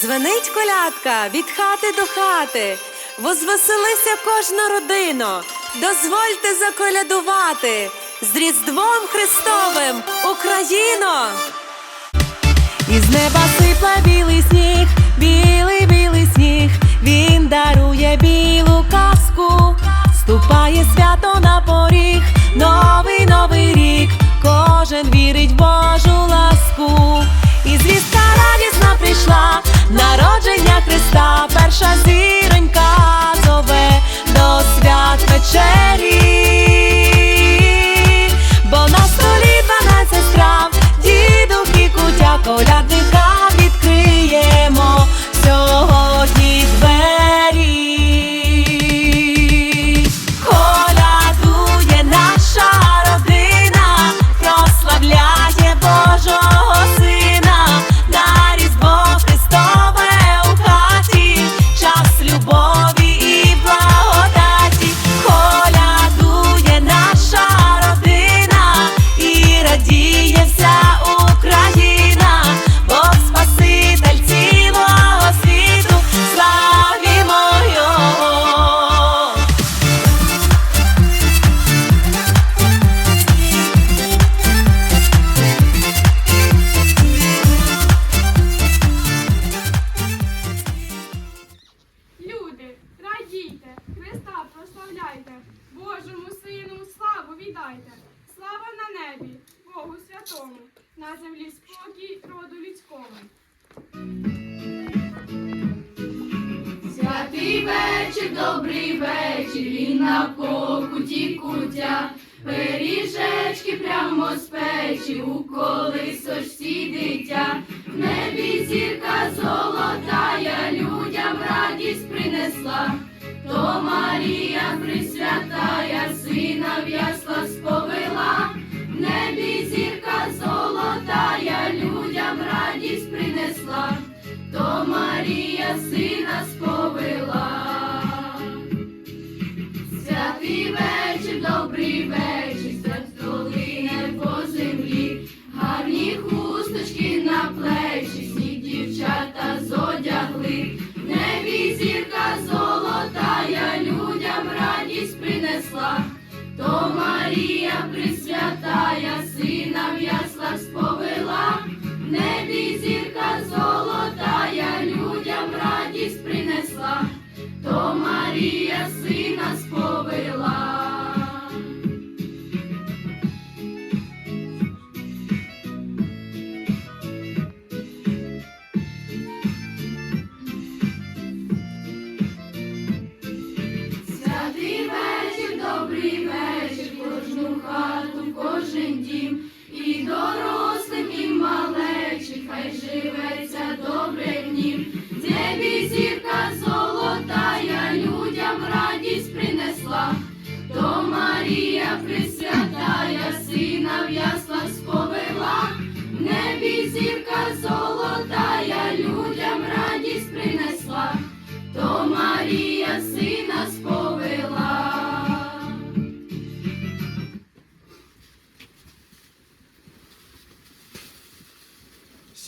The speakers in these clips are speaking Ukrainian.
Дзвенить колядка від хати до хати. Возвеселися кожна родина. Дозвольте заколядувати з Різдвом Христовим Україно! Із неба сипа білий сніг, білий Перша зіронька зове до свят вечері. Бо на столі дванадцять страв, дідух і кутя колядника прославляйте, Божому Сину славу віддайте. Слава на небі, Богу святому, на землі спокій роду людському. Святий вечір, добрий вечір, він на покуті кутя. Пиріжечки прямо з печі, у колисочці дитя. В небі зірка золотая, Марія Пресвятая, сина в яслах принесла. То Марія Пресвятая, gente.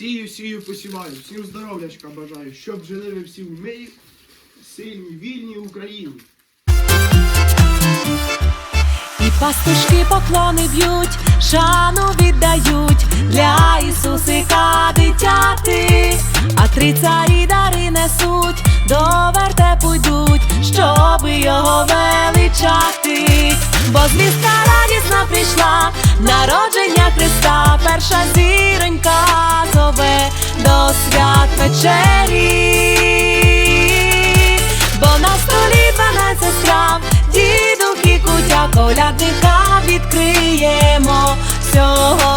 Сію, сію, посіваю, всім здоров'ячка бажаю, щоб жили ви всі в мирі, сильній, вільній Україні. І пастушки поклони б'ють, шану віддають для Ісусика дитяти, а три царі дари несуть, до вертепу йдуть, щоби його величати. Бо звістка радісна прийшла, народження Христа, перша зіронька вечері. Бо на столі дванадцять страв, діду і кутя колядника відкриємо сьогодні.